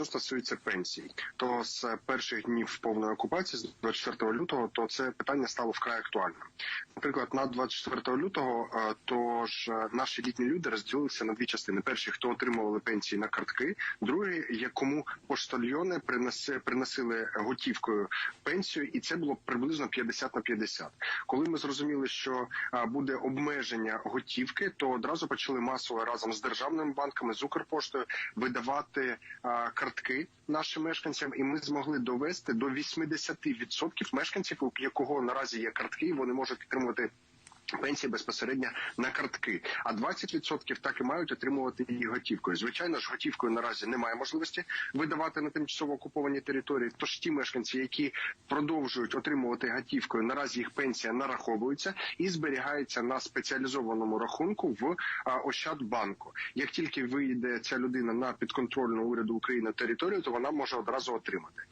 що стосується пенсій, то з перших днів повної окупації, з 24 лютого, то це питання стало вкрай актуальним. Наприклад, на 24 лютого, е, то ж е, наші літні люди розділилися на дві частини: перші, хто отримували пенсії на картки, другі, якому поштальйони принеси, приносили готівкою пенсію, і це було приблизно 50 на 50. Коли ми зрозуміли, що буде обмеження готівки, то одразу почали масово разом з державними банками з Укрпоштою видавати а, картки нашим мешканцям, і ми змогли довести до 80% мешканців, у якого наразі є картки, і вони можуть отримувати. Пенсії безпосередньо на картки, а 20% так і мають отримувати її готівкою. Звичайно ж, готівкою наразі немає можливості видавати на тимчасово окупованій території. Тож ті мешканці, які продовжують отримувати готівкою, наразі їх пенсія нараховується і зберігається на спеціалізованому рахунку в Ощадбанку. Як тільки вийде ця людина на підконтрольну уряду України територію, то вона може одразу отримати.